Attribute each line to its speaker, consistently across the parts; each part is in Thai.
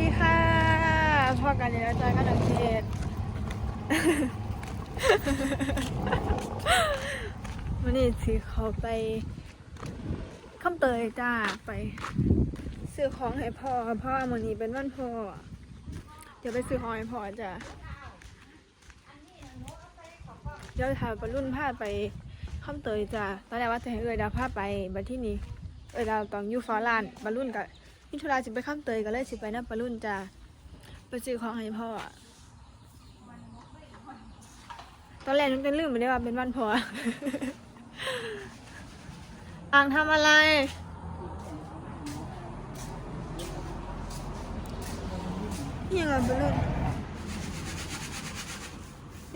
Speaker 1: ดีค่ะพ่อกันเดียวเรากันหนังเทศวันนี้สิเขาไปคำเตยจ้าไปซื้อของให้พ่อพ่อวันนี้เป็นวันพ่อเดี๋ยวไปซื้อของให้พ่อจ้าเดี๋ยวถ่ายบรรลุนพาไปคำเตยจ้าตอนแรกว่าจะให้เอ่ยดาวพาไปบัดที่นี้เอ่ยดาวต้องอยู่ฟอลานบรรลุนกับ มิถุราสิไปข้ามเตยก็เลยสิไปนับปลารุ่นจ้าไปซื้อของให้พ่อ ตอนแรกนึกจะลืมไปได้ว่าเป็นวันพ่ออ่างทำอะไร ยังไงปลารุ่น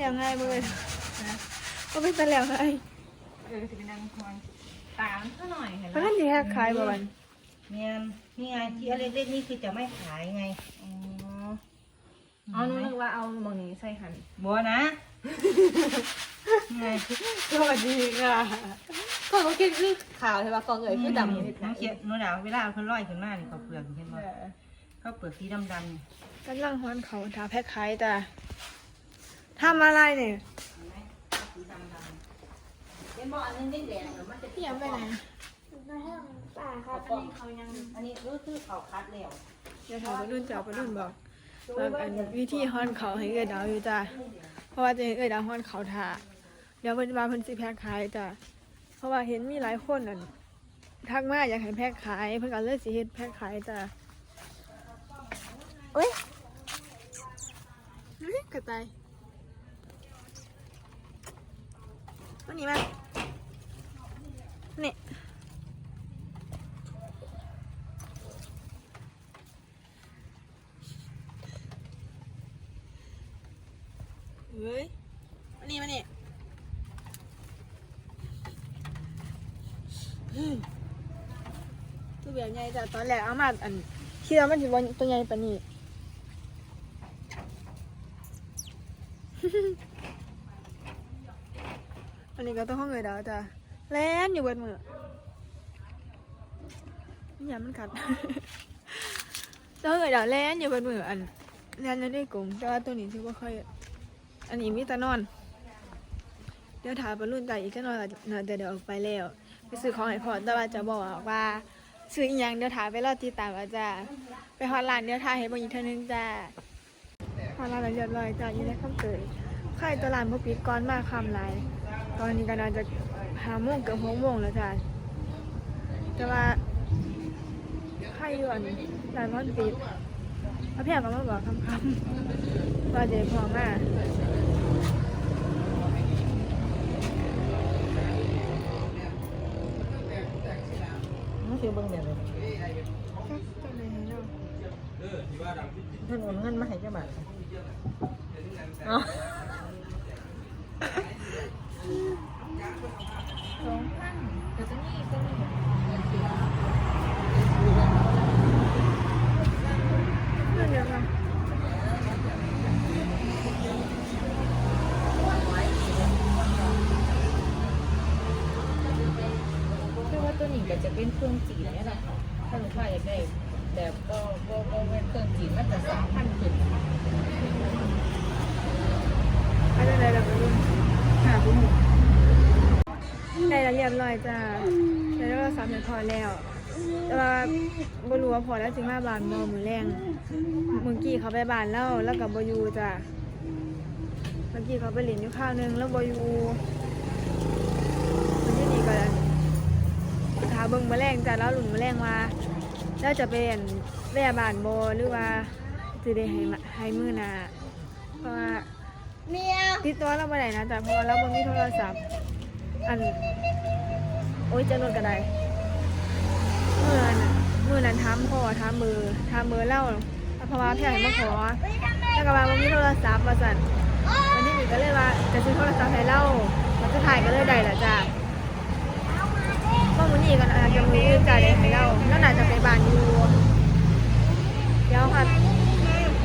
Speaker 1: ยังไงมือก็เป็นตะแล้วไง
Speaker 2: เออจะไปนั่งคอยตามเขาหน่อยเห็น
Speaker 1: เพ
Speaker 2: ไหม
Speaker 1: ราะท่านที่แค่ขายบ่วัน
Speaker 2: เนี่ยนี่ไงที่อันเล็กๆนี่คือจะไม่ขายไง
Speaker 1: อ๋อเอาหนูนึกว่าเอาบางนี้ใส่หัน
Speaker 2: บัวนะนี่ไง
Speaker 1: สวัสดีค่ะก่อนเมื่อกี้คือข่าวใช่ปะกองเอ๋ยคือดำ
Speaker 2: น้องเขียนหนูดาวเวลาเอาคนร้อยขึ้นมานี่เขาเปลือกเห็นไหมเขาเปลือกสีดำ
Speaker 1: กำลังฮ้อนเขาทาแพ็คขายจ้ะทำอะไรเนี่ย
Speaker 2: ๆสีดำๆเห็นบ่อันนึงแดงๆมันจะ
Speaker 1: พี่ยังไปไหน
Speaker 3: ป่าครับ
Speaker 2: อันนี้เขายังอันนี้รู้คือเขาคัดแล้ว
Speaker 1: เดี๋ยวถามปรุ่นจ้าปรุ่นบอกว่าอันวิธีฮ้อนเขาให้เอ๋ยดาวอยู่จ้ะเพราะว่าจะให้เอ๋ยดาวฮ้อนเขาทาเดี๋ยวเพิ่นว่าเพิ่นสิแพ็คขายจ้ะเพราะว่าเห็นมีหลายคนอันทักมาอยากให้แพ็คขายเพิ่นก็เลยสิเฮ็ดแพ็คขายจ้ะโอ้ยเฮ้ยกระต่ายวันนี้มานี่เฮ้ยมานี่มานี่อืมตัวแบบ ใหญ่แต่ตอนแรกเอามาอันคิดว่ามันจะวันตัวใหญ่ปานนี้อันนี้ก็ต้องห้องเลยดาวจ้ะแล่นอยู่บนมืออย่ามันกัดต้องเลยดาวแล่นอยู่บนมืออันแล่นอยู่ในกรงแต่ว่าตัวนี้ถือว่าค่อยอันนี้มีแต่นอนเดี๋ยวถามบรรลุนใจอีกแค่นอนน่าจะเดี๋ยวออกไปแล้ว ไปซื้อของให้พอแต่ว่าจะบอกว่า ซื้ออีกอย่างเดี๋ยวถามไปรอติดตามว่าจ้าไปฮอดร้านเดี๋ยวถ่ายให้เบางอีกเท่านึงจ้าฮอดร้านแล้วเรียบร้อยจ้าอยู่ในคำเตยใครตลาดพปิดก่อนมาคำไรตอนนี้ก็น่าจะหาโมงเกือบหกโมงแล้วจ้าแต่ว่าใครอยู่อันร้านมันปิดพระเพียงก็มาบอกคำคำๆว่าเดี๋ยวพอมา
Speaker 2: ชื่องเขียวเบิ่งแบบเลยเงินโอนเงินมาให้เจ้าบ่าวอ๋อสองพันเดี๋ยวจะนี่ก็นี่
Speaker 1: เรื่องเดียวกัน
Speaker 2: คือว่าตัวนี้ก็จะ เป็นเครื่องจีนเนี่ยแหละค่ะถ้าลูกค้าอยากได้แบบก็ก็ก็เป็นเครื่องจีนมันจะสามพันขึ้น
Speaker 1: อะไรอะไรแบบนี้หาบุ้งได้แล้วเรียบร้อยจ้าได้แล้วสามเดือนพอแล้ว แต่ว่าบรู้ว่าพอแล้วจึงมาบานมอมือแรงเมื่อกี้เขาไปบานแล้วแล้วกับบอยูจ้ะเมื่อกี้เขาไปเล่นอยู่ข้าวหนึงแล้วบอยูมันที่นี่ก็ถา เบิ่งแมลงจ้ะแล้วหลุนแมลงว่าแล้วจะเป็นแว่บานบอหรือว่าจะได้ให้มาให้มือหนาเพราะว่า
Speaker 3: เมีย
Speaker 1: ติดตัวเราไม่ได้นะจ๊ะเพราะว่าเราบ่มีโทรศัพท์อันโอ้ยจะนวนกันได้เมื่อนั้นน่ะมื่อนั้นทำพ่อทำมือทำมือเล่าเพราะว่าพี่ใหญ่มาขอแล้วก็ว่าบ่มีโทรศัพท์มาสั่นวันที่หนึ่งก็เลยว่าจะซื้อโทรศัพท์ให้เล่าแล้วก็ถ่ายก็เลยได้ละจ้ะ ก็มื้อนี้ก็อาจจะมีจ่ายได้ให้เล่าแล้วน่าจะไปบ้านอยู่เดี๋ยวค่ะ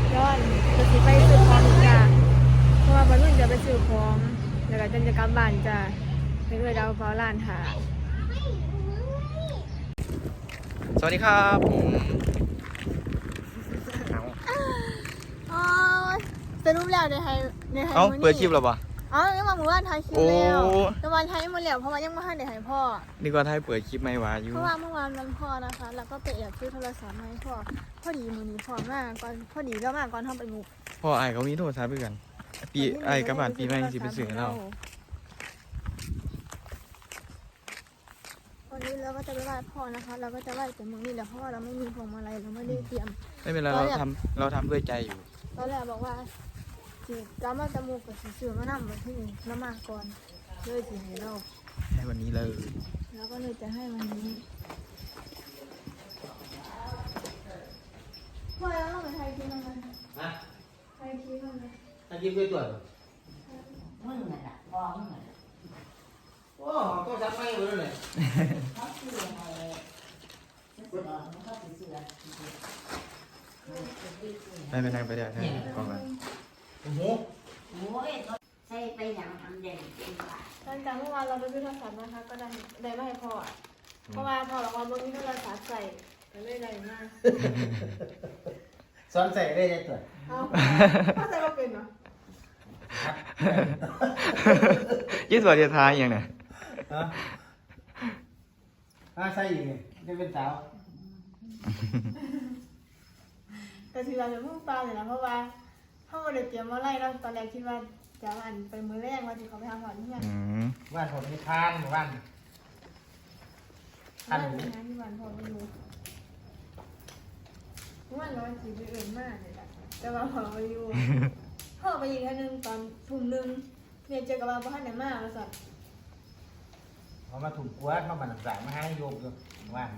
Speaker 1: เดี๋ยวอันจะสิไปซื้อของอีกจ้ะเพราะว่าบรรลุนจะไปซื้อของแล้วก็จะจะกลับบ้านจ้ะไปด้วยดาวฟ้าล้านหา
Speaker 4: สวัสดีครับผมเอา
Speaker 1: สรุปแล้วได้ให้ได้ให้
Speaker 4: เอ้า
Speaker 1: มื้อนี้
Speaker 4: เปิดคลิปแล้วปะ
Speaker 1: เอ้ายังมาหมู่บ้านถ่ายคลิปแล้ว
Speaker 4: โอ้
Speaker 1: แต่วันถ่ายยังบ่แล้วเพราะว่ายังบ่ทันได้ให้พ่อ
Speaker 4: นี่ก็ไทยเปิดคลิปไม่วาอยู่
Speaker 1: เพราะว่าเมื่อวานวันพ่อนะคะ แล้วก็ไปแอบซื้อโทรศัพท์มาให้พ่อ พอดีมื้อนี้พ่อมาก่อนพอดีแล้วมาก่อนเฮาไปงู
Speaker 4: พ่อไอ้ายเขามีโทรศัพท์ด้วยกัน ปีไอ้ายกับบ้านปีใหม่สิไปซื้อให้เรา
Speaker 1: วันนี้เราก็จะไปไหว้พ่อนะคะ เราก็จะไหว้แต่มื้อนี้แหละเพราะว่าเราไม่มีพวงมาลัยเราไม่ได้เตรียม
Speaker 4: ไม่เป็นไรเราทำเราทำด้วยใจอยู่
Speaker 1: ตอนแรกบอกว่า สิกามาตะมูกกับสิซื้อมานำมาที่นี่น้ำมาก่อนเลยสิให้เรา
Speaker 4: ให้วันนี้เลย
Speaker 1: แล้วก็เลยจะให้วันนี้พ่อแล้วเราไปไทยกินอะไร
Speaker 5: ฮะ
Speaker 1: ไทยกินอะไร
Speaker 5: อาชีพไปตรวจ
Speaker 6: มึงน่ะพอมึงน่ะ
Speaker 5: โอ้ก็ซักไม่หมดเลย
Speaker 6: เขาซื้อให้ซื้อขอเขาซื้อ
Speaker 4: ไปไปทางไปเดี๋ยวให้กล้องกัน
Speaker 5: โอ้โห
Speaker 6: โอ้ยเขาใส่ไปอย่างทำเด่นเป็นว่า
Speaker 1: หลังจากเมื่อวานเราไปซื้อโทรศัพท์นะคะก็ได้ได้มาให้พ่ออะเพราะว่าพ่อบอกว่าบ่มีโทรศัพท์ใส่ก็เลยได้มา
Speaker 5: ซ้อนใส่ได้ยังตรวจ
Speaker 1: เอาพ่อใส่ก็เป็นเหรอ
Speaker 4: ยี่สิบเดียท้ายยังไง
Speaker 5: ฮะอ่าใส่อีกนี่ได้เป็นสาว
Speaker 1: แต่ทีเราจะมุ่งปลาเลยนะเพราะว่า พ่อบ่ได้เตรียมมาไล่เราตอนแรกคิดว่าจะอันไปมือแรกว่าที่เขาไปทำหอนี่ยัง
Speaker 4: อืม
Speaker 5: บ้านผมมีทานหมู่บ้าน
Speaker 1: บ้านเป็นงานที่บ้านพ่อไม่รู้ว่าร้อยสี่ไปเอื่นมากเลยแหละแต่ว่าพ่อไปอยู่พ่อไปอีกครั้งหนึ่งตอนทุ่มหนึ่งเนี่ยเจอกับว่าพ่อไหนมากแล้วสัตว์
Speaker 5: เขามาถูกกวดมาบันสายมาให้โยมอยู่หมู่บ้าน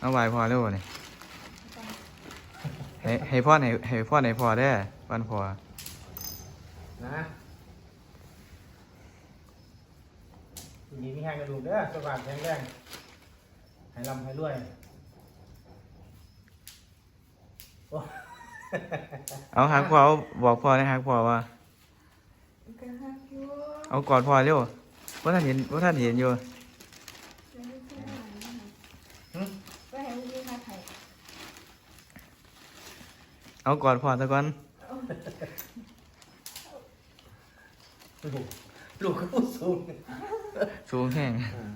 Speaker 4: เอาไหวพอเร็วนี่ให้ให้พ่อให้ให้พ่อให้พ่อได้อ วันพ่อ
Speaker 5: นะทีนี้มีแห้งกระดูกเด้อสว่างแข็งแรงให้ลำให้รวยโอ้
Speaker 4: เอาหักพ่อเอาบอกพ่อนะหักพ่อว่า
Speaker 1: ก็ฮักอยู่
Speaker 4: เอากอดพ่อเร็วว่าท่านเห็นว่าท่านเห็นอยู่
Speaker 1: แล้วไม่ใช่อะไรนะคะ
Speaker 5: หึ
Speaker 1: ก็ให้ลูกค้าไทย
Speaker 4: เอากอดพ่อซะก่อน
Speaker 5: ลูกลูกก็ผู้สูง
Speaker 4: สูงแห้ง
Speaker 5: อ่า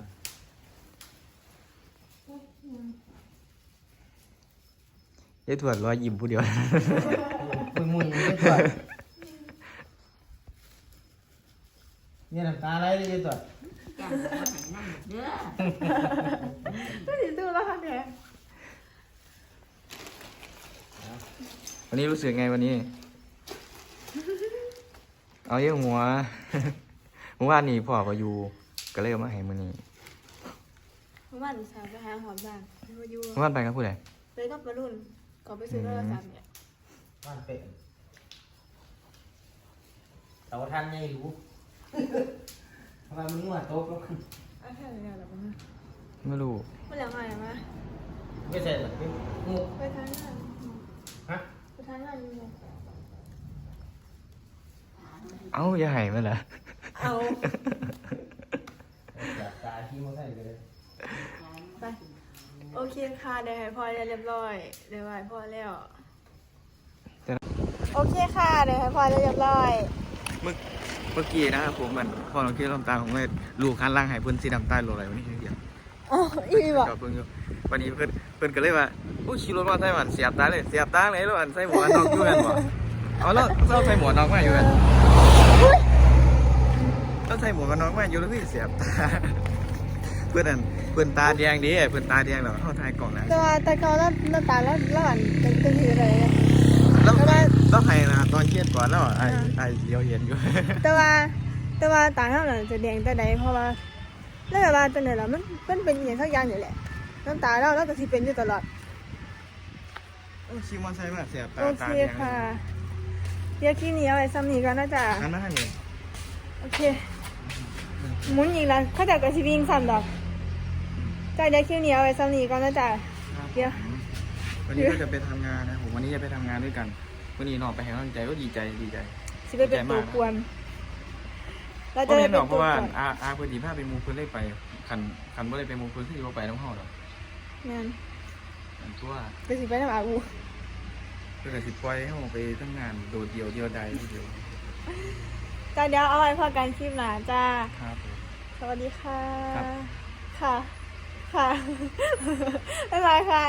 Speaker 4: ยายถวดรอยยิ้มผู้เดียว
Speaker 5: มึงมึงไม่ตรวจเนี่ยน้ำตาไหลเลยตรวจ
Speaker 6: จ้างเขาให้นั่งเด้อ
Speaker 1: ก็ถือตู้แล้วค่ะเนี่ย
Speaker 4: วันนี้รู้สึกไงวันนี้ เอาเยอะหัวเมื่อวานนี้พ่อก็อยู่ก็เลยเอามาให้มื้อนี้
Speaker 1: เมื่อวานหนูสาวไปหาหอมบ้านไปมาอยู่
Speaker 4: เมื่อวานไปกับผู้ใด
Speaker 1: ไปกับปลารุ่นก่อนไปซื้อโทรศัพท์เนี่ย
Speaker 5: บ้านเป็ดเต่าทันยังรู้ทำไมมึงมาโต๊ะแล้ว
Speaker 1: อะแค่ไหนหรอปะ
Speaker 4: ไม่รู้
Speaker 1: เมื่อไหร่มาเนี่ยมา
Speaker 5: ไม่ใช่หรอกพี่งู
Speaker 1: ไปทานงาน
Speaker 5: ฮะ
Speaker 1: ไปทานงานอยู่
Speaker 4: เอ้าอย่าให้มันเหรอ
Speaker 1: เอา
Speaker 5: จับตาขี้มาใส่เลย
Speaker 1: ไปโอเคค่ะเดี๋ยวให้พ่อเรียบร้อยเดี๋ยวให้พ่อแล้วโอเคค่ะเดี๋ยวให้พ่อเรียบร้อย
Speaker 4: เมื่อเมื่อกี้นะครับผมมันพ่อลองคิดลำตาของแม่ลูกคันล่างให้เพิ่นสีดำใต้โลอะไรวันนี้เดียว
Speaker 1: อ๋ออีบอก
Speaker 4: กับเพิ่นอยู่วันนี้เพิ่นเพิ่นก็เลยว่าโอ้ยขี่รถมาไต้หวันเสียบตาเลยเสียบตาเลยแล้วอันใส่หมวกกันน็อกอยู่กันบ่เอาแล้วเราใส่หมวกกันน็อกมาอยู่กัน เราใส่หมวกกันน็อกมาอยู่แล้วพี่เสียบตาเพื่อนอันเพื่อนตาแดงดิเพื่อนตาแดงแล้วเข้าทายกล่องนะ
Speaker 1: แต่ว่าแต่เขาแล้วแล้วตาแล้วแล้วอันเป็นเป็นทีอะไรเนี่ย
Speaker 4: แล้วแล้วใครนะตอนเครียดก่อนแล้วไอ้ไอ้เดียวเห็นอยู่
Speaker 1: แต่ว่าแต่ว่าตาเท่านั้นจะแดงแต่ใดเพราะว่าแล้วแบบว่าจังไหนล่ะมันมันเป็นอย่างสักอย่างอยู่แหละน้ำตาเราแล้วก็สิเป็นอยู่ตลอด
Speaker 4: โอ้ชิมอนไซค์มาเสียบตา
Speaker 1: โอ
Speaker 4: ตา
Speaker 1: เค
Speaker 4: แดง
Speaker 1: ค่ะเดี๋ยวคลิปนี้เอาไว้ซ้ำนี้ก่อนนะจ๊ะ
Speaker 4: อันนั้นให้เลย
Speaker 1: โอเค หมุนอีกแล้วเขาจะกระชิบิงซ้ำดอกจ้าเดี๋ยวคลิปนี้เอาไว้ซ้ำนี้ก่อนนะจ๊ะเดี๋ยว
Speaker 4: วันนี้ก็จะไปทำงานนะผมวันนี้จะไปทำงานด้วยกันวันนี้น้องไปให้กำลังใจก็ดีใจดีใจ
Speaker 1: สิไปเป็นตัวควรเรา
Speaker 4: ก็
Speaker 1: จะ
Speaker 4: เรี
Speaker 1: ได้
Speaker 4: ยน
Speaker 1: เป็
Speaker 4: บ
Speaker 1: น
Speaker 4: อกเพ
Speaker 1: ตัว
Speaker 4: ราะว่า
Speaker 1: ควร
Speaker 4: อาอาเพื่อนดีพาไปมูเพื่อนเลยไปคันคันว่าเลยไปมูเพื่อนที่อยู่ไปน้ำห้องหรอก
Speaker 1: งาน
Speaker 4: อันทั่ว
Speaker 1: ไปสิไปทำอาอู
Speaker 4: พิ่นก็สิปล่อยให้เฮาไปทำงานโดดเดี่ยวเดียวดายทีเดียว
Speaker 1: จ้าเดี๋ยวเอาไว้พอกันคลิปหนาจ้า
Speaker 4: ครับผม
Speaker 1: สวัสดีค่ะ
Speaker 4: ครับ
Speaker 1: ค่ะ ค่ะ บ๊ายบายค่ะ